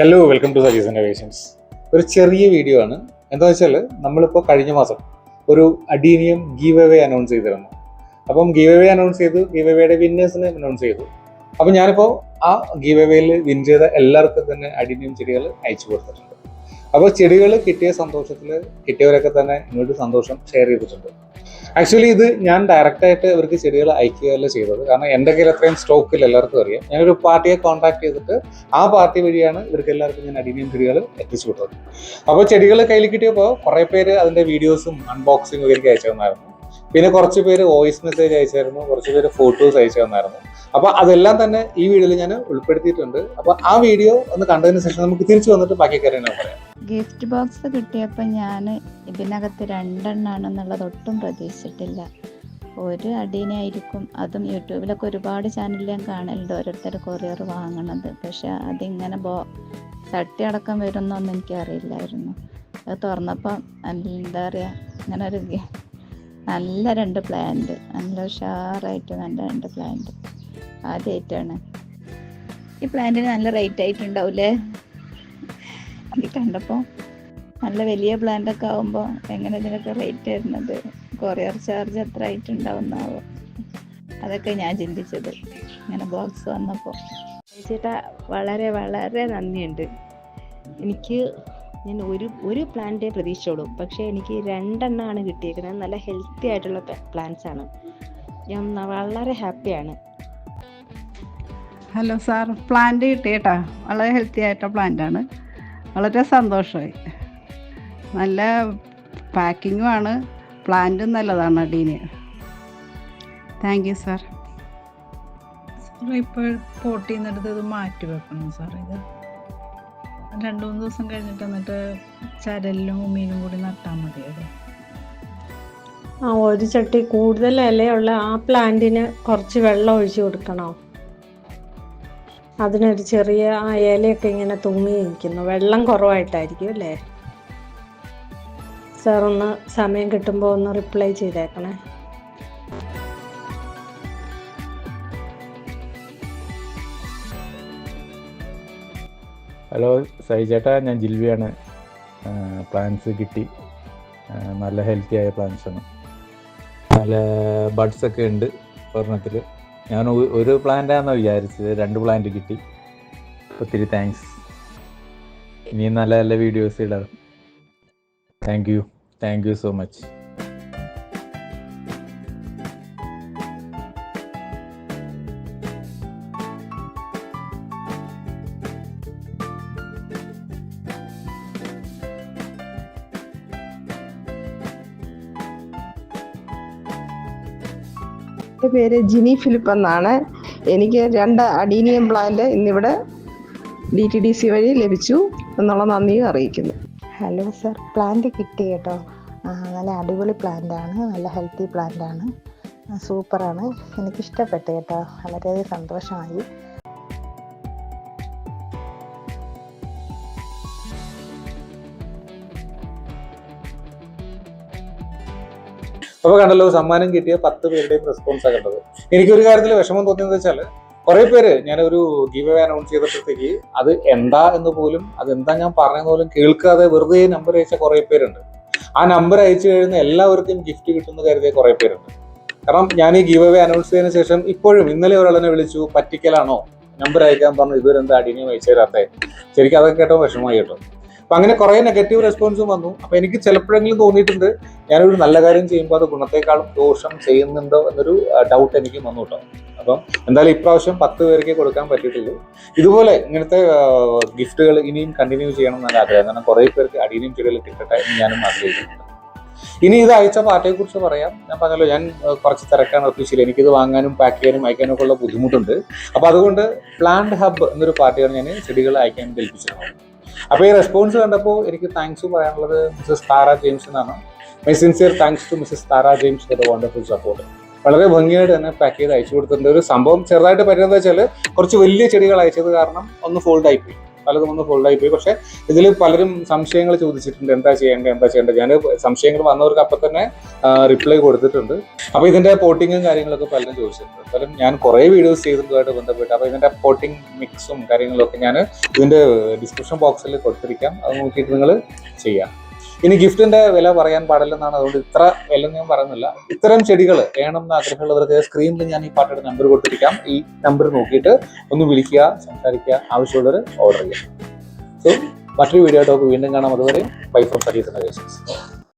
Hello welcome to Saji's innovations ഒരു ചെറിയ video ആണ്. എന്താ വെച്ചാൽ നമ്മളിപ്പോൾ കഴിഞ്ഞ മാസം ഒരു അഡീനിയം ഗീവ് അവേ അനൗൺസ് ചെയ്തിരുന്നു. അപ്പം ഗീവ് അവേ അനൗൺസ് ചെയ്തു ഗീവ് അവേയുടെ വിന്നേഴ്സിനെ അനൗൺസ് ചെയ്തു. അപ്പം ഞാനിപ്പോൾ ആ ഗീവ് അവേയിൽ വിൻ ചെയ്ത എല്ലാവർക്കും തന്നെ അഡീനിയം ചെടികൾ അയച്ചു കൊടുത്തിട്ടുണ്ട്. അപ്പോൾ ചെടികൾ കിട്ടിയ സന്തോഷത്തിൽ കിട്ടിയവരൊക്കെ തന്നെ ഇങ്ങോട്ട് സന്തോഷം ഷെയർ ചെയ്തിട്ടുണ്ട്. ആക്ച്വലി ഇത് ഞാൻ ഡയറക്റ്റ് ആയിട്ട് ഇവർക്ക് ചെടികൾ അയക്കുകയല്ല ചെയ്തത്. കാരണം എന്റെ കയ്യിൽ അത്രയും സ്റ്റോക്കിൽ എല്ലാവർക്കും അറിയാം. ഞാനൊരു പാർട്ടിയെ കോൺടാക്ട് ചെയ്തിട്ട് ആ പാർട്ടി വഴിയാണ് ഇവർക്ക് എല്ലാവർക്കും ഞാൻ അടിമയും ചെടികൾ എത്തിച്ചു വിട്ടത്. അപ്പോൾ ചെടികൾ കയ്യിൽ കിട്ടിയപ്പോൾ കുറേ പേര് അതിന്റെ വീഡിയോസും അൺബോക്സിങ്ങും ഒക്കെ അയച്ചു തന്നായിരുന്നു. പിന്നെ കുറച്ച് പേര് വോയിസ് മെസ്സേജ് അയച്ചായിരുന്നു കുറച്ച് പേര് ഫോട്ടോസ് അയച്ചു തന്നായിരുന്നു. അപ്പോൾ അതെല്ലാം തന്നെ ഈ വീഡിയോയിൽ ഞാൻ ഉൾപ്പെടുത്തിയിട്ടുണ്ട്. അപ്പോൾ ആ വീഡിയോ ഒന്ന് കണ്ടതിന് ശേഷം നമുക്ക് തിരിച്ചു വന്നിട്ട് ബാക്കി കാര്യങ്ങൾ പറയാം. ഗിഫ്റ്റ് ബോക്സ് കിട്ടിയപ്പോൾ ഞാൻ ഇതിനകത്ത് രണ്ടെണ്ണാണെന്നുള്ളത് ഒട്ടും പ്രതീക്ഷിച്ചിട്ടില്ല. ഒരു അടീനായിരിക്കും അതും യൂട്യൂബിലൊക്കെ ഒരുപാട് ചാനലിൽ കാണലുണ്ട് ഓരോരുത്തർ കൊറിയർ വാങ്ങണത്. പക്ഷെ അതിങ്ങനെ ബോ തട്ടി അടക്കം വരുന്നൊന്നും എനിക്കറിയില്ലായിരുന്നു. അത് തുറന്നപ്പം എന്താ പറയുക അങ്ങനെ ഒരു നല്ല രണ്ട് പ്ലാന്റ് നല്ല ഉഷാറായിട്ട് നല്ല രണ്ട് പ്ലാന്റ് ആദ്യമായിട്ടാണ് ഈ പ്ലാന്റിന് നല്ല റേറ്റ് ആയിട്ടുണ്ടാവില്ലേ ഇത് കണ്ടപ്പോൾ നല്ല വലിയ പ്ലാന്റ് ഒക്കെ ആവുമ്പോ എങ്ങനെ ഇതിനൊക്കെ റേറ്റ് വരുന്നത്? കൊറിയർ ചാർജ് എത്ര ആയിട്ടുണ്ടാവുന്നാവോ? അതൊക്കെ ഞാൻ ചിന്തിച്ചത്. ഇങ്ങനെ ബോക്സ് വന്നപ്പോൾ ചേട്ടാ വളരെ വളരെ നന്ദിയുണ്ട്. എനിക്ക് ഞാൻ ഒരു ഒരു പ്ലാന്റേ പ്രതീക്ഷിച്ചോളൂ പക്ഷേ എനിക്ക് രണ്ടെണ്ണമാണ് കിട്ടിയേക്കുന്നത്. നല്ല ഹെൽത്തി ആയിട്ടുള്ള പ്ലാന്റ്സ് ആണ്. ഞാൻ വളരെ ഹാപ്പിയാണ് ഹലോ സാർ പ്ലാന്റ് കിട്ടിയേട്ടാ. വളരെ ഹെൽത്തി ആയിട്ടുള്ള പ്ലാന്റാണ് വളരെ സന്തോഷമായി. നല്ല പാക്കിങ്ങും ആണ് പ്ലാന്റും നല്ലതാണ് അടീന്. താങ്ക് യു സാർ സാർ ഇപ്പോൾ പോട്ടിൽ നിന്നെടുത്ത് ഇത് മാറ്റി വെക്കണം സാർ ഇത്. രണ്ട് മൂന്ന് ദിവസം കഴിഞ്ഞിട്ട് എന്നിട്ട് ചരലിലും ഉമ്മീനും കൂടി നട്ടാൽ മതി അത്. ആ ഒരു ചട്ടി കൂടുതൽ ഇലയുള്ള ആ പ്ലാന്റിന് കുറച്ച് വെള്ളം ഒഴിച്ചു കൊടുക്കണോ? അതിനൊരു ചെറിയ ആ ഇലയൊക്കെ ഇങ്ങനെ തൂങ്ങി നിൽക്കുന്നു. വെള്ളം കുറവായിട്ടായിരിക്കും അല്ലേ? സാർ ഒന്ന് സമയം കിട്ടുമ്പോൾ ഒന്ന് റിപ്ലൈ ചെയ്തേക്കണേ. ഹലോ സൈചേട്ടാ ഞാൻ ജിൽവിയാണ്. പ്ലാന്റ്സ് കിട്ടി. നല്ല ഹെൽത്തി ആയ ആണ്. നല്ല ബഡ്സ് ഒക്കെ ഉണ്ട് ഒരെണ്ണത്തിൽ ഞാൻ ഒരു പ്ലാന്റാണെന്ന് വിചാരിച്ചത് രണ്ട് പ്ലാന്റ് കിട്ടി. ഒത്തിരി താങ്ക്സ് ഇനിയും നല്ല നല്ല വീഡിയോസ് ഇടാം. Thank you thank you so much എന്റെ പേര് ജിനി ഫിലിപ്പ് എന്നാണ്. എനിക്ക് രണ്ട് അഡീനിയം പ്ലാന്റ് ഇന്നിവിടെ ഡി ടി ഡി സി വഴി ലഭിച്ചു എന്നുള്ള നന്ദിയും അറിയിക്കുന്നു. ഹലോ സർ പ്ലാന്റ് കിട്ടി കേട്ടോ. നല്ല അടിപൊളി പ്ലാന്റ് ആണ് നല്ല ഹെൽത്തി പ്ലാന്റ് ആണ്. ആ, സൂപ്പറാണ് എനിക്കിഷ്ടപ്പെട്ടു കേട്ടോ. വളരെയധികം സന്തോഷമായി. അപ്പോൾ കണ്ടല്ലോ സമ്മാനം കിട്ടിയ പത്ത് പേരുടെയും റെസ്പോൺസ് കണ്ടത്. എനിക്കൊരു കാര്യത്തിൽ വിഷമം തോന്നിയെന്ന് വെച്ചാൽ കുറെ പേര് ഗീവ് അവേ അനൗൺസ് ചെയ്തപ്പോഴത്തേക്ക് അത് എന്താ എന്ന് പോലും അത് എന്താ ഞാൻ പറഞ്ഞെന്ന് പോലും കേൾക്കാതെ വെറുതെ നമ്പർ അയച്ച കുറെ പേരുണ്ട്. ആ നമ്പർ അയച്ചു കഴിയുന്ന എല്ലാവർക്കും ഗിഫ്റ്റ് കിട്ടുന്ന കരുതിയ കുറെ പേരുണ്ട്. കാരണം ഞാൻ ഈ ഗീവ് അവേ അനൗൺസ് ചെയ്തതിനു ശേഷം ഇപ്പോഴും ഇന്നലെ ഒരാളെന്നെ വിളിച്ചു പറ്റിക്കലാണോ? നമ്പർ അയക്കാൻ പറഞ്ഞു ഇതുവരെ എന്താ അടിനെയും അയച്ചു തരാത്തേ ശരിക്കും അതൊക്കെ കേട്ടോ വിഷമമായി കേട്ടോ. അപ്പൊ അങ്ങനെ കുറെ നെഗറ്റീവ് റെസ്പോൺസും വന്നു. അപ്പൊ എനിക്ക് ചിലപ്പോഴെങ്കിലും തോന്നിയിട്ടുണ്ട് ഞാനൊരു നല്ല കാര്യം ചെയ്യുമ്പോൾ അത് ഗുണത്തെക്കാളും ദോഷം ചെയ്യുന്നുണ്ടോ എന്നൊരു ഡൗട്ട് എനിക്ക് വന്നു കേട്ടോ. അപ്പം എന്തായാലും ഇപ്രാവശ്യം പത്ത് പേർക്ക് കൊടുക്കാൻ പറ്റിയിട്ടുള്ളൂ. ഇതുപോലെ ഇങ്ങനത്തെ ഗിഫ്റ്റുകൾ ഇനിയും കണ്ടിന്യൂ ചെയ്യണം എന്നാണ് ആഗ്രഹം. കാരണം കുറേ പേർക്ക് അടിയിലും ചെടികൾ കിട്ടട്ടെ എന്ന് ഞാനും ആഗ്രഹിക്കുന്നുണ്ട്. ഇനി ഇത് അയച്ച പാർട്ടിയെ കുറിച്ച് പറയാം. ഞാൻ പറഞ്ഞല്ലോ ഞാൻ കുറച്ച് തിരക്കാണ് ഒഫീഷ്യൽ എനിക്കിത് വാങ്ങാനും പാക്ക് ചെയ്യാനും അയക്കാനും ഒക്കെ ഉള്ള ബുദ്ധിമുട്ടുണ്ട്. അപ്പൊ അതുകൊണ്ട് പ്ലാന്റ് ഹബ്ബ് എന്നൊരു പാർട്ടിയാണ് ഞാൻ ചെടികൾ അയക്കാൻ ഏൽപ്പിച്ചിരുന്നത് അപ്പൊ ഈ റെസ്പോൺസ് കണ്ടപ്പോൾ എനിക്ക് താങ്ക്സ് പറയാനുള്ളത് മിസ്സസ് താര ജെയിംസ് എന്നാണ്. My sincere thanks to Mrs Tara James for wonderful support വളരെ ഭംഗിയായിട്ട് തന്നെ പാക്ക് ചെയ്ത് അയച്ചു കൊടുത്തിട്ടുണ്ട്. ഒരു സംഭവം ചെറുതായിട്ട് പറ്റുന്നത് വെച്ചാൽ കുറച്ച് വലിയ ചെടികൾ അയച്ചത് കാരണം ഒന്ന് ഫോൾഡ് ആയിപ്പോയി പലതും ഒന്ന് ഫോൾഡായി പോയി. പക്ഷെ ഇതിൽ പലരും സംശയങ്ങൾ ചോദിച്ചിട്ടുണ്ട്. എന്താ ചെയ്യേണ്ടത്? എന്താ ചെയ്യേണ്ടത്? ഞാൻ സംശയങ്ങൾ വന്നവർക്ക് അപ്പം തന്നെ റിപ്ലൈ കൊടുത്തിട്ടുണ്ട്. അപ്പോൾ ഇതിന്റെ പോട്ടിങ്ങും കാര്യങ്ങളൊക്കെ പലരും ചോദിച്ചിട്ടുണ്ട്. പലരും ഞാൻ കുറേ വീഡിയോസ് ചെയ്തതുമായിട്ട് ബന്ധപ്പെട്ട് അപ്പോൾ ഇതിന്റെ പോട്ടിങ് മിക്സും കാര്യങ്ങളൊക്കെ ഞാൻ ഇതിന്റെ ഡിസ്ക്രിപ്ഷൻ ബോക്സിൽ കൊടുത്തിരിക്കാം. അത് നോക്കിയിട്ട് നിങ്ങൾ ചെയ്യാം. ഇനി ഗിഫ്റ്റിന്റെ വില പറയാൻ പാടില്ലെന്നാണ് അതുകൊണ്ട് ഇത്ര വില ഞാൻ പറയുന്നില്ല. ഇത്തരം ചെടികൾ വേണം എന്ന് ആഗ്രഹമുള്ളവർക്ക് സ്ക്രീനിൽ ഞാൻ ഈ പാട്ടിയുടെ നമ്പർ കൊടുത്തിരിക്കാം. ഈ നമ്പർ നോക്കിയിട്ട് ഒന്ന് വിളിക്കുക സംസാരിക്കുക ആവശ്യമുള്ളവർ ഓർഡർ ചെയ്യാം സോ മറ്റൊരു വീഡിയോ ആയിട്ട് വീണ്ടും കാണാം. അതുവരെ ബൈ ഫ്രം സരീസ്